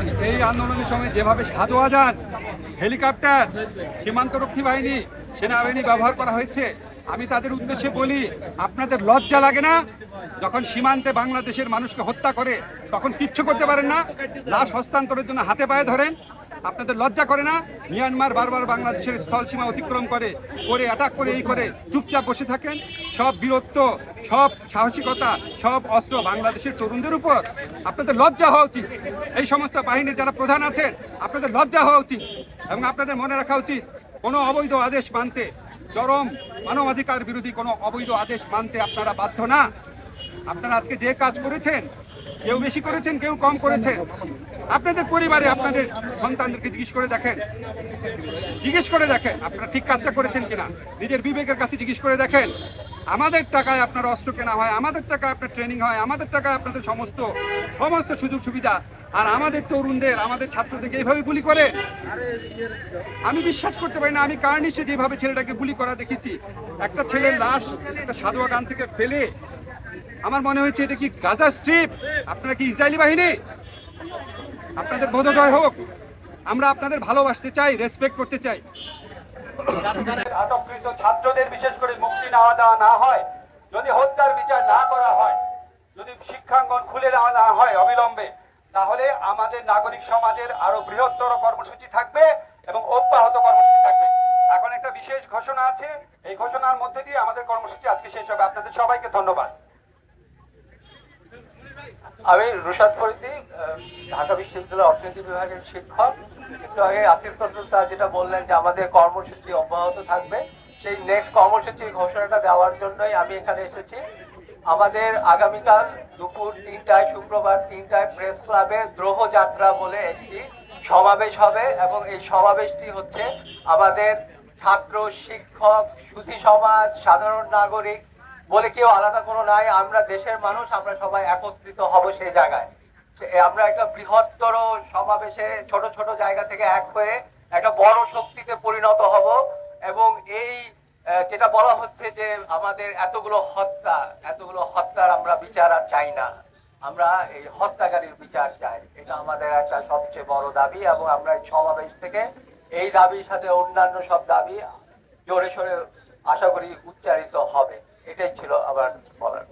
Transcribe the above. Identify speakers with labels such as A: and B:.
A: বলি এই আন্দোলনের সময় যেভাবে সাধু যান হেলিকপ্টার, সীমান্তরক্ষী বাহিনী, সেনাবাহিনী ব্যবহার করা হয়েছে, আমি তাদের উদ্দেশ্যে বলি, আপনাদের লজ্জা লাগে না? যখন সীমান্তে বাংলাদেশের মানুষকে হত্যা করে, তখন কিচ্ছু করতে পারেন না। লাশ হস্তান্তরের জন্য হাতে পায়ে ধরেন। আপনাদের লজ্জা করে না? মিয়ানমার বারবার বাংলাদেশের স্থল সীমা অতিক্রম করে করে অ্যাটাক করে, এই করে চুপচাপ বসে থাকেন। সব বীরত্ব, সব সাহসিকতা, সব অস্ত্র বাংলাদেশের তরুণদের উপর। আপনাদের লজ্জা হওয়া উচিত। এই সমস্ত বাহিনীর যারা প্রধান আছেন, আপনাদের লজ্জা হওয়া উচিত এবং আপনাদের মনে রাখা উচিত, কোনো অবৈধ আদেশ মানতে, চরম মানবাধিকার বিরোধী কোনো অবৈধ আদেশ মানতে আপনারা বাধ্য না। আপনারা আজকে যে কাজ করেছেন, কেউ বেশি করেছেন, কেউ কম করেছেন। আপনাদের পরিবারে আপনাদের সন্তানদেরকে জিজ্ঞেস করে দেখেন। জিজ্ঞেস করে দেখেন, আপনারা ঠিক কাজটা করেছেন কিনা। নিজের বিবেকের কাছে জিজ্ঞেস করে দেখেন। আমাদের টাকায় আপনার অস্ত্র কেনা হয়, আমাদের টাকায় আপনার ট্রেনিং হয়, আমাদের টাকায় আপনাদের সমস্ত সমস্ত সুযোগ সুবিধা। আর আমাদের তরুণদের, আমাদের ছাত্রদেরকে এইভাবে গুলি করে, আমি বিশ্বাস করতে পারি না, আমি কার্নিশে যেভাবে ছেলেটাকে গুলি করা দেখেছি একটা ছেলের লাশ একটা সাদুয়া গান থেকে ফেলে আমার মনে হয়েছে এটা কি গাজা স্ট্রিপ? আপনারা কি ইসরায়েলি বাহিনী? আপনাদের বোধোদয় হোক, আমরা আপনাদের ভালোবাসতে চাই রেসপেক্ট করতে চাই। আটককৃত ছাত্রদের বিশেষ করে মুক্তি না দেওয়া না হয়, যদি হত্যার বিচার না করা হয়, যদি শিক্ষাঙ্গন খুলে দেওয়া না হয় অবিলম্বে, তাহলে আমাদের নাগরিক সমাজের আরও বৃহত্তর কর্মসূচি থাকবে এবং অব্যাহত কর্মসূচি থাকবে। এখন একটা বিশেষ ঘোষণা আছে, এই ঘোষণার মধ্যে দিয়ে আমাদের কর্মসূচি আজকে শেষ হবে। আপনাদের সবাইকে ধন্যবাদ।
B: আমি রুশাদ ফরিদি ঢাকা বিশ্ববিদ্যালয়ের অর্থনীতি বিভাগের শিক্ষক। একটু আগে নজরুল স্যার যেটা বললেন যে আমাদের কর্মসূচি অব্যাহত থাকবে, সেই নেক্সট কর্মসূচির ঘোষণাটা দেওয়ার জন্যই আমি এখানে এসেছি। আমাদের আগামীকাল দুপুর তিনটায়, শুক্রবার তিনটায় প্রেস ক্লাবে দ্রোহ যাত্রা বলে একটি সমাবেশ হবে এবং এই সমাবেশটি হচ্ছে আমাদের ছাত্র, শিক্ষক, সুধী সমাজ, সাধারণ নাগরিক বলে কেউ আলাদা কোনো নাই, আমরা দেশের মানুষ, আমরা সবাই একত্রিত হব সেই জায়গায়। আমরা একটা বৃহত্তর সমাবেশে ছোট ছোট জায়গা থেকে এক হয়ে একটা বড় শক্তিতে পরিণত হব এবং এই যেটা বলা হচ্ছে যে আমাদের এতগুলো হত্যা, এতগুলো হত্যার আমরা বিচার আর চাই না। আমরা এই হত্যাকারীর বিচার চাই। এটা আমাদের একটা সবচেয়ে বড় দাবি এবং আমরা এই সমাবেশ থেকে এই দাবির সাথে অন্যান্য সব দাবি জোরে সোরে আশা করি উচ্চারিত হবে। এটাই ছিল আবার বলার।